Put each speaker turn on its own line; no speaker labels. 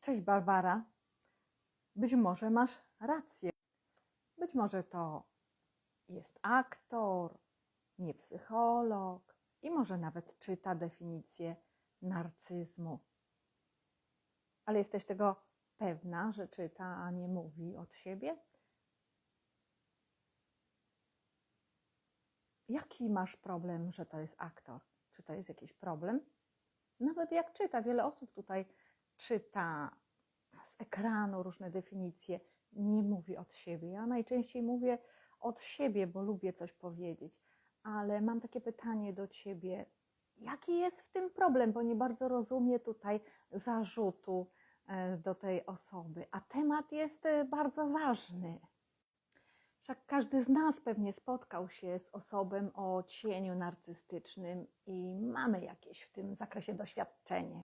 Cześć Barbara. Być może masz rację. Być może to jest aktor, nie psycholog i może nawet czyta definicję narcyzmu. Ale jesteś tego pewna, że czyta, a nie mówi od siebie? Jaki masz problem, że to jest aktor? Czy to jest jakiś problem? Nawet jak czyta, wiele osób tutaj czyta z ekranu różne definicje, nie mówi od siebie. Ja najczęściej mówię od siebie, bo lubię coś powiedzieć, ale mam takie pytanie do ciebie. Jaki jest w tym problem? Bo nie bardzo rozumiem tutaj zarzutu e, do tej osoby, a temat jest e, bardzo ważny. Wszak każdy z nas pewnie spotkał się z osobą o cieniu narcystycznym i mamy jakieś w tym zakresie doświadczenie.